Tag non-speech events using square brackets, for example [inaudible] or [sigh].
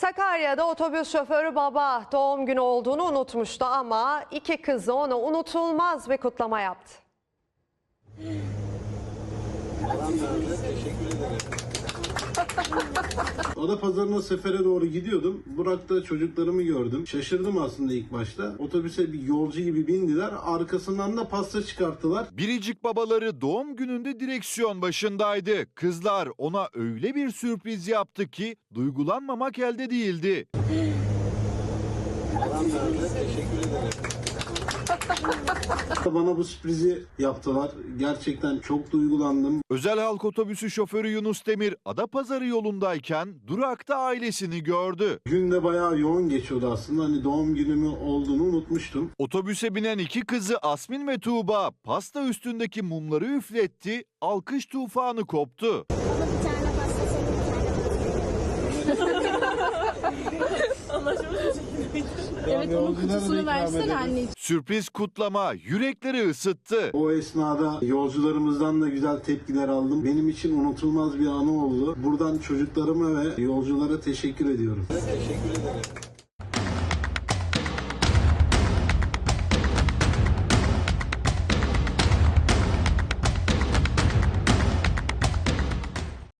Sakarya'da otobüs şoförü baba doğum günü olduğunu unutmuştu ama iki kızı ona unutulmaz bir kutlama yaptı. Ada pazarına sefere doğru gidiyordum. Burak'ta çocuklarımı gördüm. Şaşırdım aslında ilk başta. Otobüse bir yolcu gibi bindiler. Arkasından da pasta çıkarttılar. Biricik babaları doğum gününde direksiyon başındaydı. Kızlar ona öyle bir sürpriz yaptı ki duygulanmamak elde değildi. [laughs] Bana bu sürprizi yaptılar. Gerçekten çok duygulandım. Özel halk otobüsü şoförü Yunus Demir Adapazarı yolundayken durakta ailesini gördü. Gün de bayağı yoğun geçiyordu aslında. Hani doğum günümü olduğunu unutmuştum. Otobüse binen iki kızı Asmin ve Tuğba pasta üstündeki mumları üfletti, alkış tufanı koptu. Bir tane pasta senin bir tane Evet onun kutusunu versene anne. Sürpriz kutlama yürekleri ısıttı. O esnada yolcularımızdan da güzel tepkiler aldım. Benim için unutulmaz bir anı oldu. Buradan çocuklarıma ve yolculara teşekkür ediyorum.